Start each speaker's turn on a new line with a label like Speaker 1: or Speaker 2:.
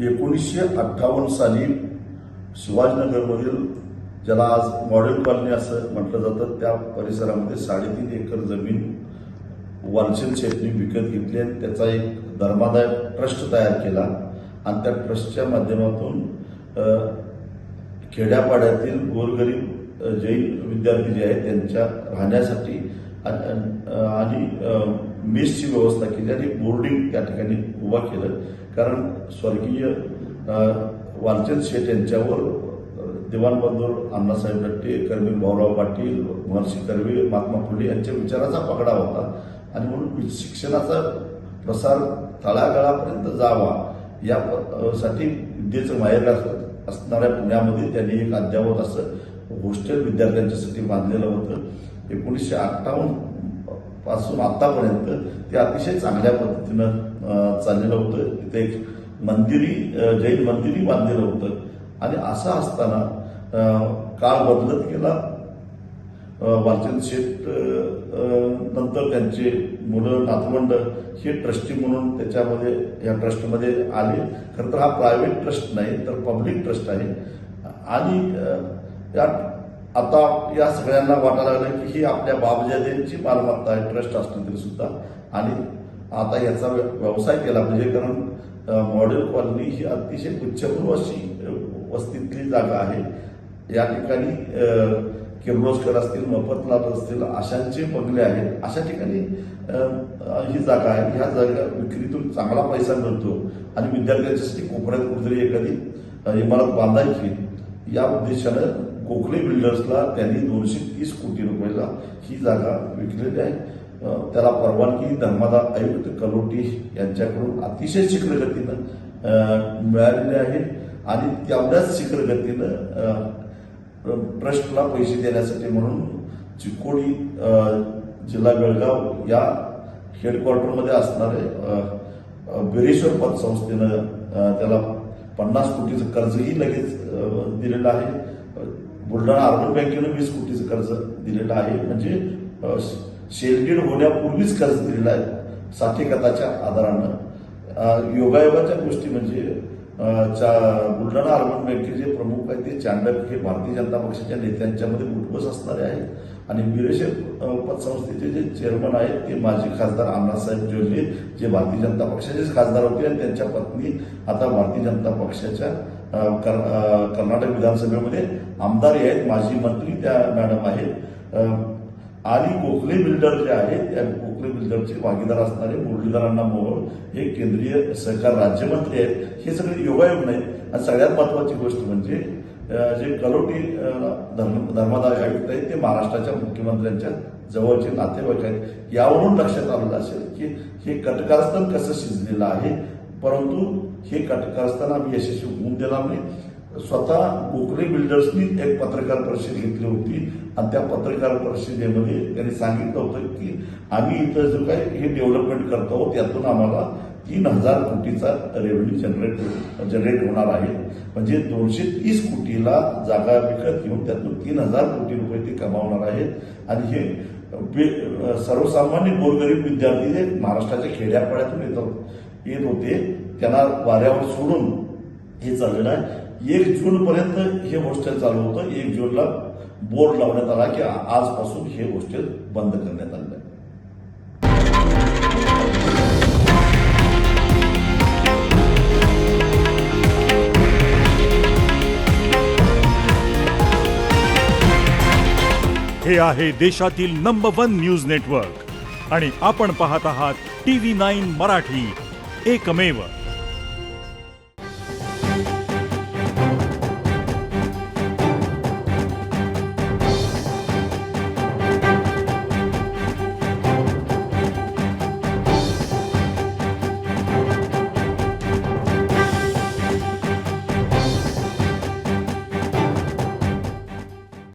Speaker 1: एकोणीसशे अठ्ठावन्न साली शिवाजीनगरमधील ज्याला आज मॉडेल कॉलनी असं म्हटलं जातं त्या परिसरामध्ये साडेतीन एकर जमीन वालचंद शेटनी विकत घेतली आणि त्याचा एक धर्मादाय ट्रस्ट तयार केला. आणि त्या ट्रस्टच्या माध्यमातून खेड्यापाड्यातील गोरगरीब जैन विद्यार्थी जे आहेत त्यांच्या राहण्यासाठी आणि- आणि मेसची व्यवस्था केली आणि बोर्डिंग त्या ठिकाणी उभा केलं. कारण स्वर्गीय वालचंद शेठ यांच्यावर अ, अण्णासाहेब लट्टे कर्वी भाऊराव पाटील महर्षी कर्वे महात्मा फुले यांच्या विचाराचा पगडा होता. आणि म्हणून शिक्षणाचा प्रसार तळागाळापर्यंत जावा या विद्येचं माहेर असणाऱ्या पुण्यामध्ये त्यांनी एक अद्यावत असं हॉस्टेल विद्यार्थ्यांच्यासाठी बांधलेलं होतं. एकोणीसशे अठ्ठावन्नपासून आतापर्यंत ते अतिशय चांगल्या पद्धतीनं चाललेलं होतं. तिथे एक मंदिरी जैन मंदिरी बांधलेलं होतं. आणि असं असताना काळ बदलत गेला. अं, वालचंद शेठ नंतर त्यांचे मुलं नातवंड हे ट्रस्टी म्हणून त्याच्यामध्ये या ट्रस्टमध्ये आले. खरं तर हा प्रायव्हेट ट्रस्ट नाही तर पब्लिक ट्रस्ट आहे. आणि या आता या सगळ्यांना वाटायला लागलं की ही आपल्या बाबजादेंची मालमत्ता आहे ट्रस्ट असली तरी सुद्धा. आणि आता याचा व्यवसाय केला. म्हणजे कारण मॉडेल कॉलनी ही अतिशय उच्चपूर्व अशी वस्तीतली जागा आहे. या ठिकाणी किर्लोस्कर असतील मफतलाल असतील अशांचे बंगले आहेत. अशा ठिकाणी ही जागा आहे. ह्या जागा विक्रीतून चांगला पैसा मिळतो. आणि विद्यार्थ्यांच्यासाठी कोपऱ्यात कुठेतरी एखादी इमारत बांधायची. या उद्देशानं गोखले बिल्डर्सला त्यांनी दोनशे तीस कोटी रुपयाला ही जागा विकलेली आहे. त्याला परवानगी धर्मादा आयुक्त कलोटी यांच्याकडून अतिशय शीघ्रगतीनं अं, मिळालेली आहे. आणि तेवढ्याच शीघ्रगतीनं गतीनं ट्रस्टला पैसे देण्यासाठी म्हणून चिकोडी जिल्हा बेळगाव या हेडक्वार्टरमध्ये असणारे बिरेश्वर पत संस्थेनं त्याला पन्नास कोटीचं कर्जही लगेच दिलेलं आहे. बुलढाणा अर्बन बँकेनं वीस कोटीचं कर्ज दिलेलं आहे. म्हणजे अं, शेलडीड होण्यापूर्वीच कर्ज दिलेलं आहे. साठेकताच्या आधारानं. योगायोगाच्या गोष्टी म्हणजे चा- बुलढाणा अर्बन बँकेचे प्रमुख आहेत ते चांडक हे भारतीय जनता पक्षाच्या नेत्यांच्यामध्ये मुठबस असणारे आहेत. आणि वीरेश पतसंस्थेचे जे चेअरमन आहेत ते माजी खासदार अण्णासाहेब जोल्ले जे भारतीय जनता पक्षाचेच खासदार होते आणि त्यांच्या पत्नी आता भारतीय जनता पक्षाच्या कर्नाटक विधानसभेमध्ये आमदार आहेत माजी मंत्री त्या मॅडम आहेत. आणि गोखले बिल्डर जे आहेत त्या गोखले बिल्डरचे भागीदार असणारे मुरलीधरांना मोहोळ हे केंद्रीय सहकार राज्यमंत्री आहेत. हे सगळे योगायोग नाहीत. आणि सगळ्यात महत्वाची गोष्ट म्हणजे जे कलोटी धर्म धर्मादाय आयुक्त आहेत ते महाराष्ट्राच्या मुख्यमंत्र्यांच्या जवळचे नातेवाईक आहेत. यावरून लक्षात आलेलं असेल की हे कटकारस्थान कसं शिजलेलं आहे. परंतु हे कटकारस्थान आम्ही यशस्वी होऊन देणार नाही स्वतः गोखले बिल्डर्सनी एक पत्रकार परिषद घेतली होती आणि त्या पत्रकार परिषदेमध्ये त्यांनी सांगितलं होतं की आम्ही इथं जो काय हे डेव्हलपमेंट करतो त्यातून आम्हाला तीन हजार कोटीचा रेव्हेन्यू जनरेट जनरेट होणार आहे. म्हणजे दोनशे तीस कोटीला जागा विकत घेऊन त्यातून तीन हजार कोटी रुपये ते कमावणार आहेत. आणि हे बे- सर्वसामान्य गोरगरीब विद्यार्थी जे महाराष्ट्राच्या खेड्यापाड्यातून येतात. येत होते. त्यांना वाऱ्यावर सोडून हे चाललेलं आहे. एक जून पर्यंत हे हॉस्टेल चालू होतं. एक जूनला बोर्ड लावण्यात आला की आजपासून हे हॉस्टेल बंद करण्यात आलेलं आहे.
Speaker 2: हे आहे देशातील नंबर वन न्यूज नेटवर्क आणि आपण पाहत आहात टी व्ही नाईन मराठी. एकमेव.